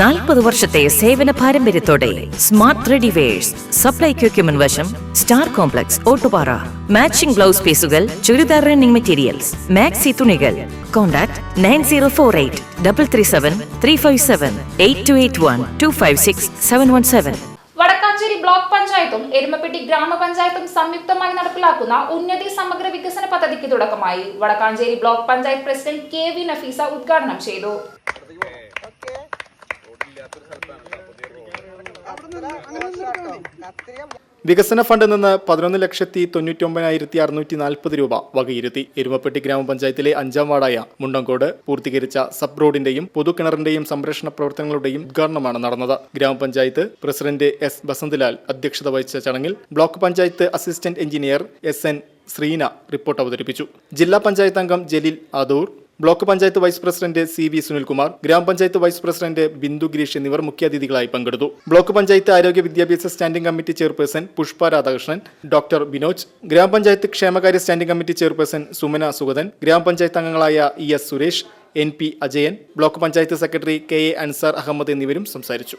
നാൽപ്പത് വർഷത്തെ സേവന പാരമ്പര്യത്തോടെ സ്മാർട്ട് റെഡിവേഴ്സ് സപ്ലൈ ക്യൂക്യുമൻ വശം star complex Ottupara. Matching blouse പീസുകൾ ചുരിദാർ റണ്ണിംഗ് മെറ്റീരിയൽസ് മാക്സി തുണികൾ. Contact nine zero four eight double three seven three five seven eight two eight one two five six seven one seven. Vadakkanchery block പഞ്ചായത്തും എരുമപ്പെട്ടി ഗ്രാമപഞ്ചായത്തും സംയുക്തമായി നടപ്പിലാക്കുന്ന ഉന്നതി സമഗ്ര വികസന പദ്ധതിക്ക് തുടക്കമായി. Vadakkanchery block panchayat president K V Nafeesa ഉദ്ഘാടനം ചെയ്തു. വികസന ഫണ്ടിൽ നിന്ന് പതിനൊന്ന് ലക്ഷത്തി തൊണ്ണൂറ്റി ഒമ്പതിനായിരത്തി അറുന്നൂറ്റി നാൽപ്പത് രൂപ വകയിരുത്തി എരുമപ്പെട്ടി ഗ്രാമപഞ്ചായത്തിലെ അഞ്ചാം വാർഡായ മുണ്ടങ്കോട് പൂർത്തീകരിച്ച സബ് റോഡിന്റെയും പൊതുകിണറിന്റെയും സംരക്ഷണ പ്രവർത്തനങ്ങളുടെയും ഉദ്ഘാടനമാണ് നടന്നത്. ഗ്രാമപഞ്ചായത്ത് പ്രസിഡന്റ് എസ് ബസന്ത്ലാൽ അധ്യക്ഷത വഹിച്ച ചടങ്ങിൽ block panchayat assistant engineer S N Sreena report അവതരിപ്പിച്ചു. ജില്ലാ പഞ്ചായത്ത് അംഗം Jaleel Adoor block panchayat vice president C V Sunilkumar ഗ്രാമപഞ്ചായത്ത് വൈസ് പ്രസിഡന്റ് ബിന്ദു ഗിരീഷ് എന്നിവർ മുഖ്യാതിഥികളായി പങ്കെടുത്തു. ബ്ലോക്ക് പഞ്ചായത്ത് ആരോഗ്യ വിദ്യാഭ്യാസ standing committee chairperson Pushpa Radhakrishnan doctor Binoj ഗ്രാമപഞ്ചായത്ത് ക്ഷേമകാര്യ standing committee chairperson Sumana Sugathan ഗ്രാമപഞ്ചായത്ത് അംഗങ്ങളായ E S Suresh N P Ajayan block panchayat secretary K A Ansar Ahammed എന്നിവരും സംസാരിച്ചു.